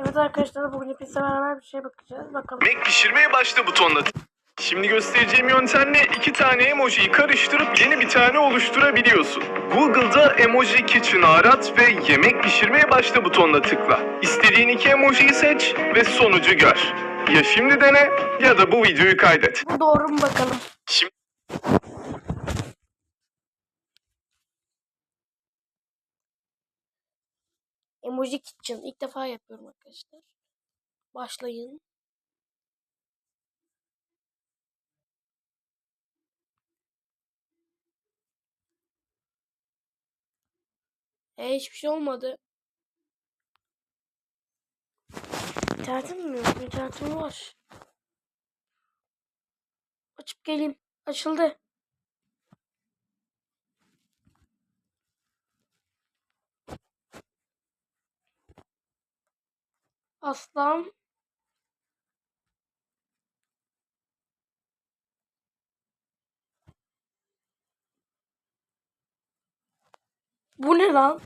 Evet arkadaşlar bugün hepinizle beraber bir şey bakacağız. Bakalım. Yemek pişirmeye başla butonuna. Şimdi göstereceğim yöntemle iki tane emojiyi karıştırıp yeni bir tane oluşturabiliyorsun. Google'da Emoji Kitchen'ı arat ve yemek pişirmeye başla butonuna tıkla. İstediğin iki emojiyi seç ve sonucu gör. Ya şimdi dene ya da bu videoyu kaydet. Bu doğru mu bakalım. Şimdi Emoji Kitchen. ilk defa yapıyorum arkadaşlar. Başlayın. E hiçbir şey olmadı. İnternetim mi yok? İnternetim var. Açıp geleyim. Açıldı. Aslan. Bu ne lan?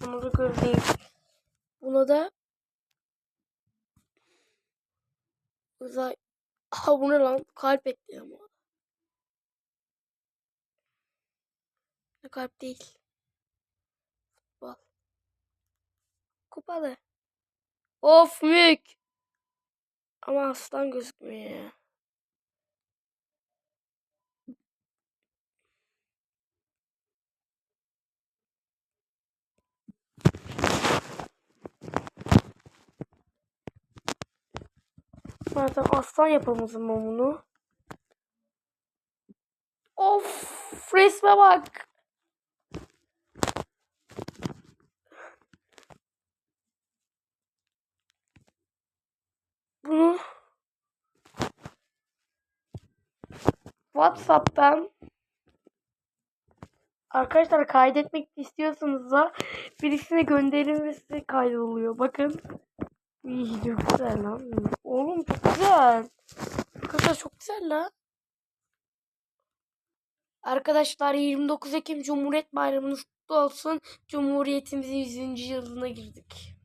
Bunu da göreyim. Buna da uzay. Ha bu ne lan? Kalp ekliyor ama. Kalp değil. Kupalı. Of mük. Ama aslan gözükmüyor ya. Zaten aslan zaman bunu. Of resme bak. Bunu WhatsApp'tan Arkadaşlar kaydetmek istiyorsanız da birisine gönderin ve size kaydoluyor. Bakın. İyi çok güzel lan. Oğlum çok güzel. Arkadaşlar çok güzel lan. Arkadaşlar 29 Ekim Cumhuriyet Bayramınız kutlu olsun. Cumhuriyetimizin 100. yılına girdik.